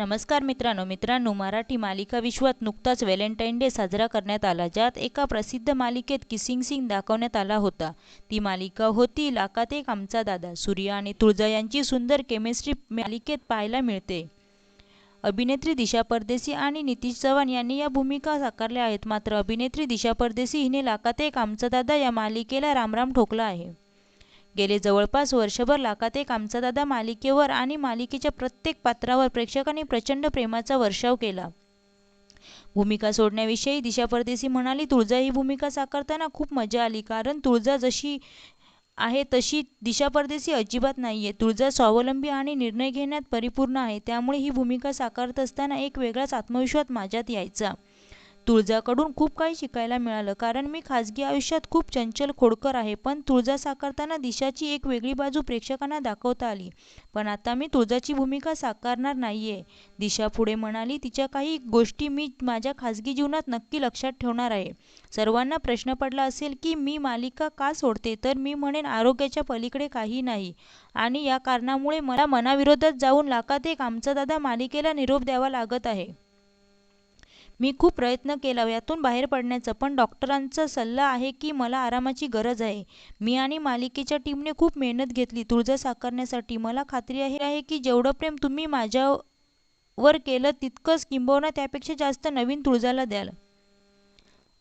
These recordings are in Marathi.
नमस्कार मित्रांनो मित्रांनो मराठी मालिका विश्वात नुकताच व्हॅलेंटाईन डे साजरा करण्यात आला ज्यात एका प्रसिद्ध मालिकेत किसिंग सिंग दाखवण्यात आला होता. ती मालिका होती लाकात एक आमचा दादा. सूर्या आणि तुळजा यांची सुंदर केमिस्ट्री मालिकेत पाहायला मिळते. अभिनेत्री दिशा परदेसी आणि नितीश चव्हाण यांनी या भूमिका साकारल्या आहेत. मात्र अभिनेत्री दिशा परदेसी हिने लाकात एक आमचा दादा या मालिकेला रामराम ठोकला आहे. गेले जवळपास वर्षभर लाखात एक आमचा दादा मालिकेवर आणि मालिकेच्या प्रत्येक पात्रावर प्रेक्षकांनी प्रचंड प्रेमाचा वर्षाव केला. भूमिका सोडण्याविषयी दिशा परदेशी म्हणाली तुळजा ही भूमिका साकारताना खूप मजा आली कारण तुळजा जशी आहे तशी दिशा परदेशी अजिबात नाही आहे तुळजा स्वावलंबी आणि निर्णय घेण्यात परिपूर्ण आहे त्यामुळे ही भूमिका साकारत असताना एक वेगळाच आत्मविश्वास माझ्यात यायचा. तुळजाकडून खूप काही शिकायला मिळालं. कारण मी खाजगी आयुष्यात खूप चंचल खोडकर आहे पण तुळजा साकारताना दिशाची एक वेगळी बाजू प्रेक्षकांना दाखवता आली. पण आता मी तुळजाची भूमिका साकारणार नाही आहे दिशा पुढे म्हणाली तिच्या काही गोष्टी मी माझ्या खाजगी जीवनात नक्की लक्षात ठेवणार आहे. सर्वांना प्रश्न पडला असेल की मी मालिका का सोडते तर मी म्हणेन आरोग्याच्या पलीकडे काही नाही. आणि या कारणामुळे मला मनाविरोधात जाऊन लाखात एक आमचा दादा मालिकेला निरोप द्यावा लागत आहे. मी खूप प्रयत्न केला यातून बाहेर पडण्याचा. पण डॉक्टरांचा सल्ला आहे की मला आरामाची गरज आहे. मी आणि मालिकेच्या टीमने खूप मेहनत घेतली तुळजा साकारण्यासाठी. मला खात्री आहे आहे की जेवढं प्रेम तुम्ही माझ्यावर केलं तितकंच किंबहुना त्यापेक्षा जास्त नवीन तुळजाला द्याल.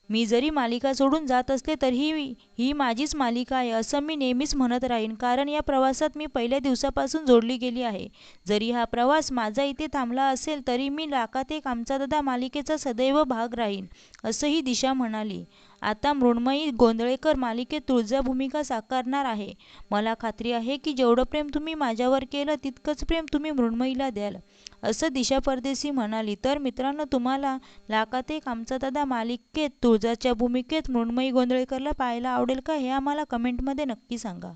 मी जरी मालिका सोडून जात असले तरीही ही माझीच मालिका आहे असं मी नेहमीच म्हणत राहीन. कारण या प्रवासात मी पहिल्या दिवसापासून जोडली गेली आहे. जरी हा प्रवास माझा इथे थांबला असेल तरी मी लाखात एक आमचा दादा मालिकेचा सदैव भाग राहीन असंही दिशा म्हणाली. आता मृण्मयी गोंधळेकर मालिकेत तुळजा भूमिका साकारणार आहे. मला खात्री आहे की जेवढं प्रेम तुम्ही माझ्यावर केलं तितकंच प्रेम तुम्ही मृण्मयीला द्याल असं दिशा परदेसी म्हणाली. तर मित्रांनो तुम्हाला लाखात एक आमचा दादा मालिकेत तुळ तुळजाच्या भूमिकेत मृण्मयी गोंधळेकरला पाहायला आवडेल का हे आम्हाला कमेंटमध्ये नक्की सांगा.